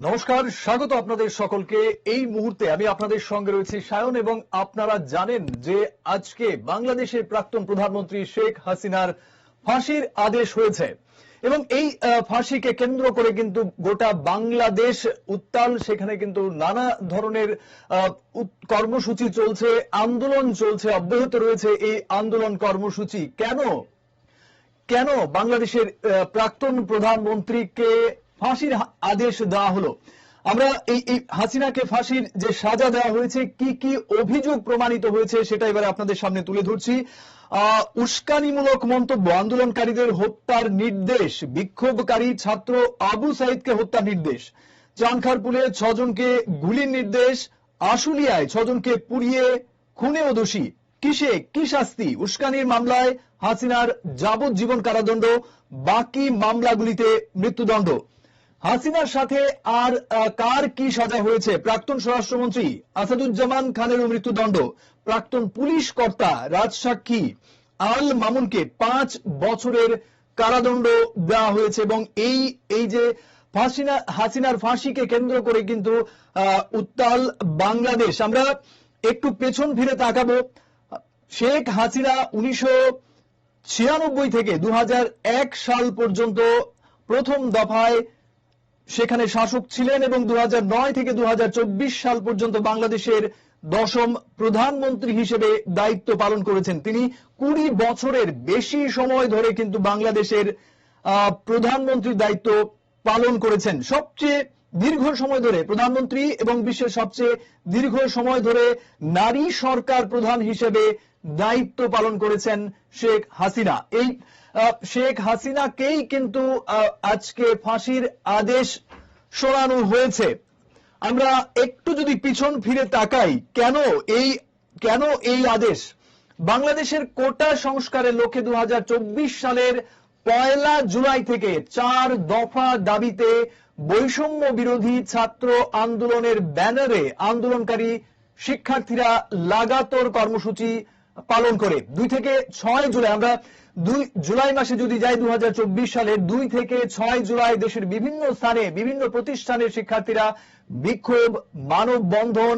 নমস্কার, স্বাগত আপনাদের সকলকে। এই মুহূর্তে আমি আপনাদের সঙ্গে রয়েছি সায়ন এবং আপনারা জানেন যে আজকে বাংলাদেশের প্রাক্তন প্রধানমন্ত্রী শেখ হাসিনার ফাঁসির আদেশ হয়েছে। এবং এই ফাঁসিকে কেন্দ্র করে কিন্তু গোটা বাংলাদেশ উত্তাল। সেখানে কিন্তু নানা ধরনের কর্মসূচি চলছে, আন্দোলন চলছে, অব্যাহত রয়েছে এই আন্দোলন কর্মসূচি। কেন? কেন বাংলাদেশের প্রাক্তন প্রধানমন্ত্রীকে ফাঁসির আদেশ দেওয়া হলো। আমরা এই হাসিনাকে ফাঁসির যে সাজা দেওয়া হয়েছে, কি কি অভিযোগ প্রমাণিত হয়েছে সেটা এবারে আপনাদের সামনে তুলে ধরছি। উস্কানিমূলক মন্তব্য, আন্দোলনকারীদের হত্যার নির্দেশ, বিক্ষোভকারী ছাত্র আবু সাইদকে হত্যার নির্দেশ। চানখারপুলে ছজনকে গুলির নির্দেশ, আশুলিয়ায় ছজনকে পুড়িয়ে খুনেও দোষী। কিসে? কি শাস্তি? উস্কানির মামলায় হাসিনার যাবজ্জীবন কারাদণ্ড, বাকি মামলাগুলিতে মৃত্যুদণ্ড। হাসিনার সাথে আর কার কি সাজা হয়েছে? প্রাক্তন স্বরাষ্ট্রমন্ত্রী আসাদুজ্জামান খানের মৃত্যুদণ্ড। প্রাক্তন পুলিশ কর্তা রাজসাক্ষী আল মামুনকে পাঁচ বছরের কারাদণ্ড দেওয়া হয়েছে এবং এই এই যে হাসিনার ফাঁসিকে কেন্দ্র করে কিন্তু উত্তাল বাংলাদেশ। আমরা একটু পেছন ফিরে তাকাবো। শেখ হাসিনা উনিশশো ছিয়ানব্বই থেকে দু হাজার এক সাল পর্যন্ত প্রথম দফায় সেখানে শাসক ছিলেন এবং দু থেকে দু সাল পর্যন্ত বাংলাদেশের দশম প্রধানমন্ত্রী হিসেবে দায়িত্ব পালন করেছেন। তিনি কুড়ি বছরের বেশি সময় ধরে কিন্তু বাংলাদেশের আহ, প্রধানমন্ত্রীর দায়িত্ব পালন করেছেন। সবচেয়ে দীর্ঘ সময় ধরে প্রধানমন্ত্রী এবং বিশ্বের সবচেয়ে দীর্ঘ সময় ধরে নারী সরকার প্রধান হিসেবে দায়িত্ব পালন করেছেন শেখ হাসিনা। এই শেখ হাসিনাকেই কিন্তু আজকে ফাঁসির আদেশ শোনানো হয়েছে। আমরা একটু যদি পিছন ফিরে তাকাই, কেন এই কেন এই আদেশ? বাংলাদেশের কোটা সংস্কারের লক্ষ্যে দু সালের পয়লা জুলাই থেকে চার দফা দাবিতে বৈষম্য বিরোধী ছাত্র আন্দোলনের ব্যানারে আন্দোলনকারী শিক্ষার্থীরা লাগাতর কর্মসূচি পালন করে। দুই থেকে ছয় জুলাই আমরা জুলাই মাসে যদি যাই দু সালের দুই থেকে ছয় জুলাই দেশের বিভিন্ন স্থানে বিভিন্ন প্রতিষ্ঠানের শিক্ষার্থীরা বিক্ষোভ, মানববন্ধন,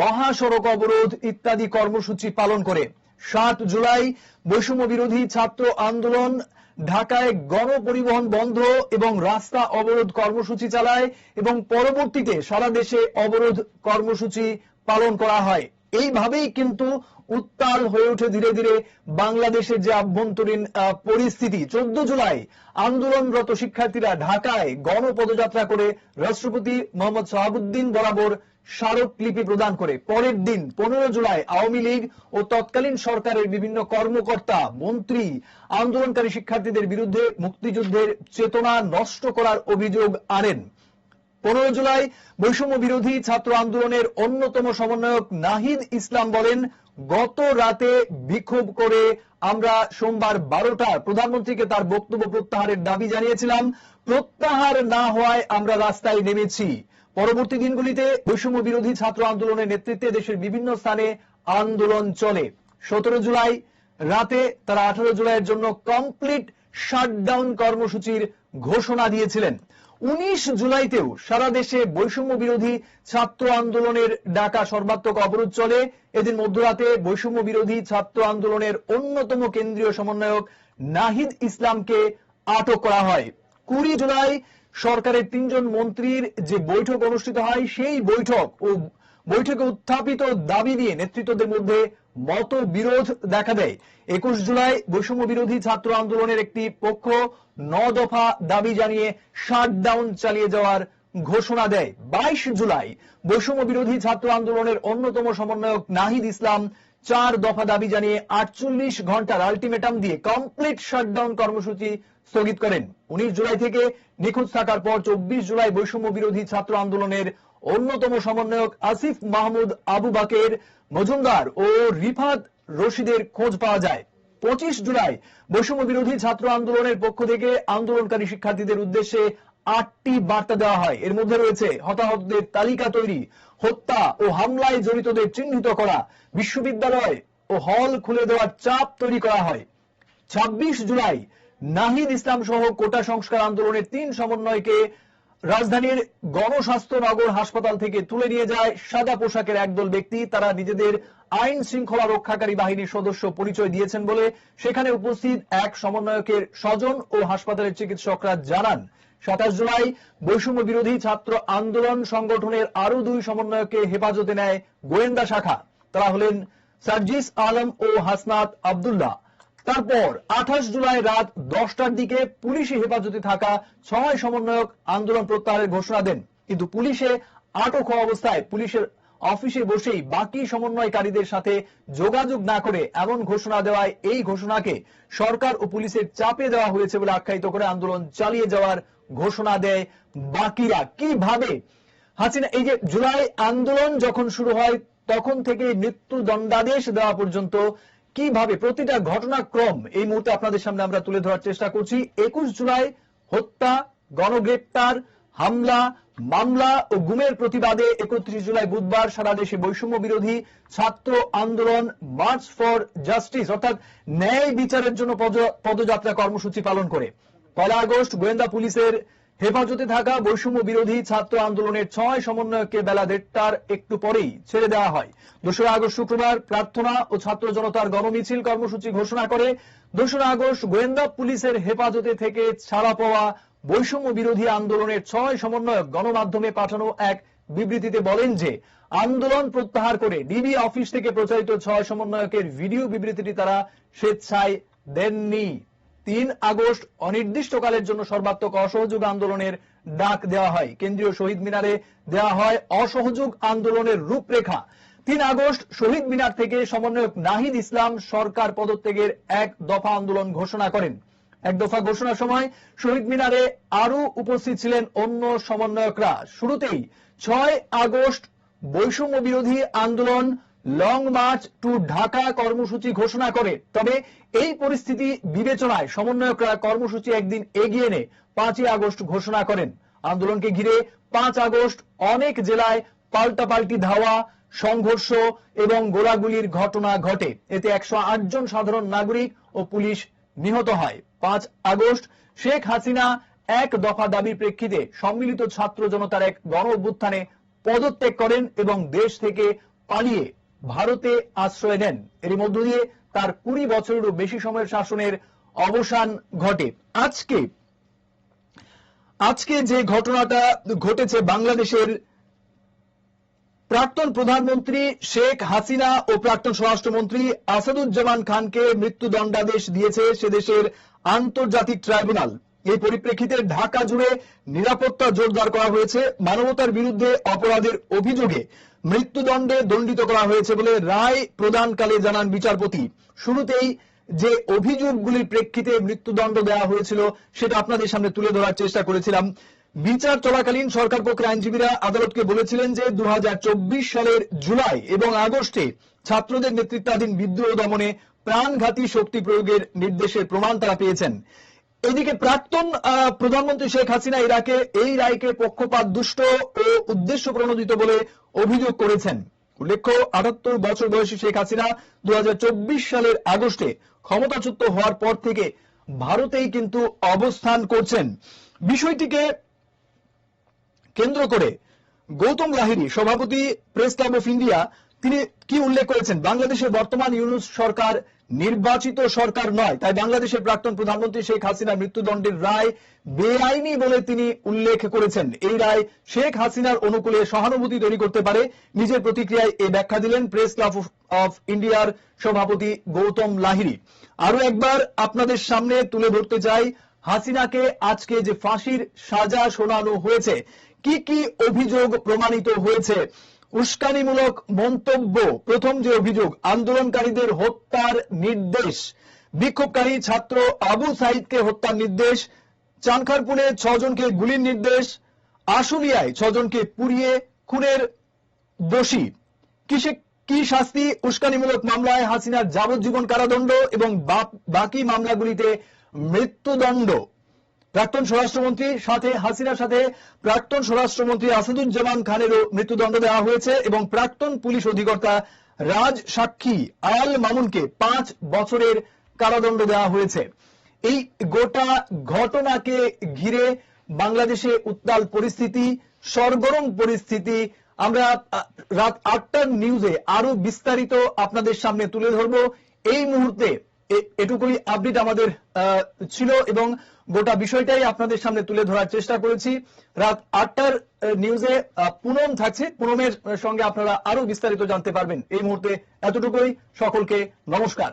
মহাসড়ক অবরোধ ইত্যাদি কর্মসূচি পালন করে। সাত জুলাই বৈষম্য বিরোধী ছাত্র আন্দোলন ঢাকায় গণপরিবহন বন্ধ এবং রাস্তা অবরোধ কর্মসূচি চালায় এবং পরবর্তীতে সারা দেশে অবরোধ কর্মসূচি পালন করা হয়। এইভাবেই কিন্তু উত্তাল হয়ে ওঠে ধীরে ধীরে বাংলাদেশের যে আভ্যন্তরীণ পরিস্থিতি, চোদ্দ জুলাই আন্দোলনরত শিক্ষার্থীরা ঢাকায় গণপদযাত্রা করে রাষ্ট্রপতি মোহাম্মদ শাহাবুদ্দিন বরাবর স্মারকলিপি প্রদান করে। পরের দিন পনেরো জুলাই আওয়ামী লীগ ও তৎকালীন সরকারের বিভিন্ন কর্মকর্তা, মন্ত্রী, আন্দোলনকারী শিক্ষার্থীদের বিরুদ্ধে মুক্তিযুদ্ধের চেতনা নষ্ট করার অভিযোগ আনেন। পনেরো জুলাই বৈষম্য বিরোধী ছাত্র আন্দোলনের অন্যতম সমন্বয়ক নাহিদ ইসলাম বলেন, গত রাতে বিক্ষোভ করে আমরা সোমবার বারোটার প্রধানমন্ত্রীকে তার বক্তব্য প্রত্যাহারের দাবি জানিয়েছিলাম। প্রত্যাহার না হওয়ায় আমরা রাস্তায় নেমেছি। পরবর্তী দিনগুলিতে বৈষম্য বিরোধী ছাত্র আন্দোলনের নেতৃত্বে দেশের বিভিন্ন স্থানে আন্দোলন চলে। সতেরো জুলাই রাতে তারা আঠারো জুলাইয়ের জন্য কমপ্লিট শাটডাউন কর্মসূচির ঘোষণা দিয়েছিলেন। উনিশ জুলাইতেও সারা দেশে বৈষম্য বিরোধী ছাত্র আন্দোলনের ডাকা সর্বাত্মক অবরোধ চলে। এদিন মধ্যরাতে বৈষম্য বিরোধী ছাত্র আন্দোলনের অন্যতম কেন্দ্রীয় সমন্বয়ক নাহিদ ইসলামকে আটক করা হয়। কুড়ি জুলাই সরকারের তিনজন মন্ত্রীর যে বৈঠক অনুষ্ঠিত হয়, সেই বৈঠক ও বৈঠকে উত্থাপিত দাবি নিয়ে নেতৃত্বদের মধ্যে মতবিরোধ দেখা দেয়। একুশ জুলাই বৈষম্য বিরোধী ছাত্র আন্দোলনের একটি পক্ষ ন দফা দাবি জানিয়ে শাটডাউন চালিয়ে যাওয়ার ঘোষণা দেয়। বাইশ জুলাই বৈষম্য বিরোধী ছাত্র আন্দোলনের অন্যতম সমন্বয়ক নাহিদ ইসলাম চার দফা দাবি জানিয়ে আটচল্লিশ ঘণ্টার আলটিমেটাম দিয়ে কমপ্লিট শাটডাউন কর্মসূচি স্থগিত করেন। উনিশ জুলাই থেকে নিখোঁজ থাকার পর চব্বিশ জুলাই বৈষম্য বিরোধী ছাত্র আন্দোলনের অন্যতম সমন্বয়ক আসিফ মাহমুদ আবু বাকের, মজুমদার ও রিফাত রশিদের খোঁজ পাওয়া যায়। পঁচিশ জুলাই বৈষম্য বিরোধী ছাত্র আন্দোলনের পক্ষ থেকে আন্দোলনকারী শিক্ষার্থীদের উদ্দেশ্যে আটটি বার্তা দেওয়া হয়। এর মধ্যে রয়েছে হতাহতদের তালিকা তৈরি, হত্যা ও হামলায় জড়িতদের চিহ্নিত করা, বিশ্ববিদ্যালয় ও হল খুলে দেওয়ার চাপ তৈরি করা হয়। ছাব্বিশ জুলাই নাহিদ ইসলাম সহ কোটা সংস্কার আন্দোলনের তিন সমন্বয়কে রাজধানীর গণস্বাস্থ্য নগর হাসপাতাল থেকে তুলে নিয়ে যায় সাদা পোশাকের একদল ব্যক্তি। তারা নিজেদের আইন শৃঙ্খলা রক্ষাকারী বাহিনীর সদস্য পরিচয় দিয়েছেন বলে সেখানে উপস্থিত এক সমন্বয়কের স্বজন ও হাসপাতালের চিকিৎসকরা জানান। সাতাশ জুলাই বৈষম্য বিরোধী ছাত্র আন্দোলন সংগঠনের আরও দুই সমন্বয়কে হেফাজতে নেয় গোয়েন্দা শাখা। তারা হলেন সার্জিস আলম ও হাসনাত আবদুল্লাহ। তারপর আঠাশ জুলাই রাত দশটার দিকে পুলিশি হেফাজতে থাকা ছয় সমন্বয়ক আন্দোলন প্রত্যাহারের ঘোষণা দেন। কিন্তু পুলিশে আটক হওয়া অবস্থায় পুলিশের অফিসে বসেই বাকি সমন্বয়কারীদের সাথে যোগাযোগ না করে এমন ঘোষণা দেওয়ায় এই ঘোষণাকে সরকার ও পুলিশের চাপে দেওয়া হয়েছে বলে আখ্যায়িত করে আন্দোলন চালিয়ে যাওয়ার ঘোষণা দেয় বাকিরা। কীভাবে? হাসিনা, এই যে জুলাই আন্দোলন যখন শুরু হয়, তখন থেকে মৃত্যু দণ্ডাদেশ দেওয়া পর্যন্ত কীভাবে প্রতিটা ঘটনাক্রম এই মুহূর্তে আপনাদের সামনে আমরা তুলে ধরার চেষ্টা করছি। একুশ জুলাই হত্যা, গণগ্রেপ্তার, হামলা, মামলা ও গুমের প্রতিবাদে একত্রিশ জুলাই বুধবার সারা দেশে বৈষম্য বিরোধী ছাত্র আন্দোলন মার্চ ফর জাস্টিস অর্থাৎ ন্যায় বিচারের জন্য পদ- পদযাত্রা কর্মসূচি পালন করে। পয়লা আগস্ট গোয়েন্দা পুলিশের হেফাজতে থাকা বৈষম্য বিরোধী ছাত্র আন্দোলনের ছয় সমন্বয়ককে বেলা দেড়টার একটু পরেই ছেড়ে দেওয়া হয়। দোসরা আগস্ট শুক্রবার প্রার্থনা ও ছাত্র জনতার গণমিছিল কর্মসূচি ঘোষণা করে দোসরা আগস্ট গোয়েন্দা পুলিশের হেফাজতে থেকে ছাড়া পাওয়া বৈষম্য বিরোধী আন্দোলনের ছয় সমন্বয়ক গণমাধ্যমে পাঠানো এক বিবৃতিতে বলেন যে, আন্দোলন প্রত্যাহার করে ডিবি অফিস থেকে প্রচারিত ছয় সমন্বয়কের ভিডিও বিবৃতিটি তারা স্বেচ্ছায় দেননি। তিন আগস্ট অনির্দিষ্টকালের জন্য সর্বাত্মক অসহযোগ আন্দোলনের ডাক দেওয়া হয়। কেন্দ্রীয় শহীদ মিনারে দেওয়া হয় অসহযোগ আন্দোলনের রূপরেখা। তিন আগস্ট শহীদ মিনার থেকে সমন্বয়ক নাহিদ ইসলাম সরকার পদত্যাগের এক দফা আন্দোলন ঘোষণা করেন। এক দফা ঘোষণার সময় শহীদ মিনারে আরও উপস্থিত ছিলেন অন্য সমন্বয়করা। শুরুতেই ছয় আগস্ট বৈষম্য বিরোধী আন্দোলন লং মার্চ টু ঢাকা কর্মসূচি ঘোষণা করে। তবে এই পরিস্থিতি বিবেচনায় সমন্বয়করা কর্মসূচি একদিন এগিয়ে এনে পাঁচই আগস্ট ঘোষণা করেন। আন্দোলনকে ঘিরে পাঁচ আগস্ট অনেক জেলায় পাল্টাপাল্টি ধাওয়া, সংঘর্ষ এবং গোলাগুলির ঘটনা ঘটে। এতে একশো জন সাধারণ নাগরিক ও পুলিশ নিহত হয়। পাঁচ আগস্ট শেখ হাসিনা এক দফা দাবির প্রেক্ষিতে সম্মিলিত ছাত্র জনতার এক গণ অভ্যুত্থানে পদত্যাগ করেন এবং দেশ থেকে পালিয়ে ভারতে আশ্রয় নেন। এর মধ্য দিয়ে তার কুড়ি বছরেরও বেশি সময়ের শাসনের অবসান ঘটে। আজকে আজকে যে ঘটনাটা ঘটেছে বাংলাদেশের প্রাক্তন প্রধানমন্ত্রী শেখ হাসিনা ও প্রাক্তন স্বরাষ্ট্রমন্ত্রী আসাদুজ্জামান খানকে মৃত্যুদণ্ডাদেশ দিয়েছে সে দেশের আন্তর্জাতিক ট্রাইব্যুনাল। এই পরিপ্রেক্ষিতে ঢাকা জুড়ে নিরাপত্তা জোরদার করা হয়েছে। মানবতার বিরুদ্ধে অপরাধের অভিযোগে মৃত্যুদণ্ডে দণ্ডিত করা হয়েছে বলে রায় প্রদানকালে জানান বিচারপতি। শুরুতেই যে অভিযোগগুলির প্রেক্ষিতে মৃত্যুদণ্ড দেওয়া হয়েছিল, সেটা আপনাদের সামনে তুলে ধরার চেষ্টা করেছিলাম। বিচার চলাকালীন সরকার পক্ষের আইনজীবীরা আদালতকে বলেছিলেন যে দু সালের জুলাই এবং আগস্টে ছাত্রদের নেতৃত্বাধীন বিদ্রোহ দমনে প্রাণঘাতী শক্তি প্রয়োগের নির্দেশের প্রমাণ তারা পেয়েছেন। এদিকে প্রাক্তন প্রধানমন্ত্রী শেখ হাসিনা ইরাকে, এই রায়কে পক্ষপাত দুষ্ট ও উদ্দেশ্য প্রণোদিত বলে অভিযোগ করেছেন। উল্লেখ্য, আটাত্তর বছর বয়সী শেখ হাসিনা দু হাজার চব্বিশ সালের আগস্টে ক্ষমতাচ্যুত হওয়ার পর থেকে ভারতেই কিন্তু অবস্থান করছেন। বিষয়টিকে কেন্দ্র করে গৌতম লাহিড়ী সভাপতি প্রেস ক্লাব অফ ইন্ডিয়া তিনি কি উল্লেখ করেছেন? বাংলাদেশের বর্তমান ইউনুস সরকার নির্বাচিত সরকার নয়। তাই বাংলাদেশের প্রাক্তন প্রধানমন্ত্রী শেখ হাসিনার মৃত্যুদণ্ডের রায় বেআইনি বলে তিনি উল্লেখ করেছেন। এই রায় শেখ হাসিনার অনুকূলে সহানুভূতি তৈরি করতে পারে। নিজের প্রতিক্রিয়ায় এ ব্যাখ্যা দিলেন প্রেস ক্লাব অফ ইন্ডিয়ার সভাপতি গৌতম লাহিড়ী। আরও একবার আপনাদের সামনে তুলে ধরতে চাই হাসিনাকে আজকে যে ফাঁসির সাজা শোনানো হয়েছে। কি কি অভিযোগ প্রমাণিত হয়েছে? উস্কানিমূলক মন্তব্য, প্রথম যে অভিযোগ, আন্দোলনকারীদের হত্যার নির্দেশ। বিক্ষোভকারী ছাত্র আবু সাইদকে হত্যার নির্দেশ। চানখারপুরে ছজনকে গুলির নির্দেশ। আশুলিয়ায় ছজনকে পুড়িয়ে খুনের দোষী। কিসে কি শাস্তি? উস্কানিমূলক মামলায় হাসিনার যাবজ্জীবন কারাদণ্ড এবং বাকি মামলাগুলিতে মৃত্যুদণ্ড। প্রাক্তন স্বরাষ্ট্রমন্ত্রী সাথে হাসিনার সাথে প্রাক্তন স্বরাষ্ট্রমন্ত্রী আসাদুজ্জামান খানেরও মৃত্যুদণ্ড দেওয়া হয়েছে এবং প্রাক্তন পুলিশ অধিকর্তা রাজ সাক্ষী আল মামুনকে পাঁচ বছরের কারাদণ্ড দেওয়া হয়েছে। এই গোটা ঘটনাকে ঘিরে বাংলাদেশে উত্তাল পরিস্থিতি, সরগরম পরিস্থিতি, আমরা রাত আটটার নিউজে আরও বিস্তারিত আপনাদের সামনে তুলে ধরবো। এই মুহূর্তে এটুকুই আপডেট আমাদের ছিল এবং গোটা বিষয়টাই আপনাদের সামনে তুলে ধরার চেষ্টা করেছি। রাত আটটার নিউজে পুনম থাকছে। পুনমের সঙ্গে আপনারা আরও বিস্তারিত জানতে পারবেন। এই মুহূর্তে এতটুকুই। সকলকে নমস্কার।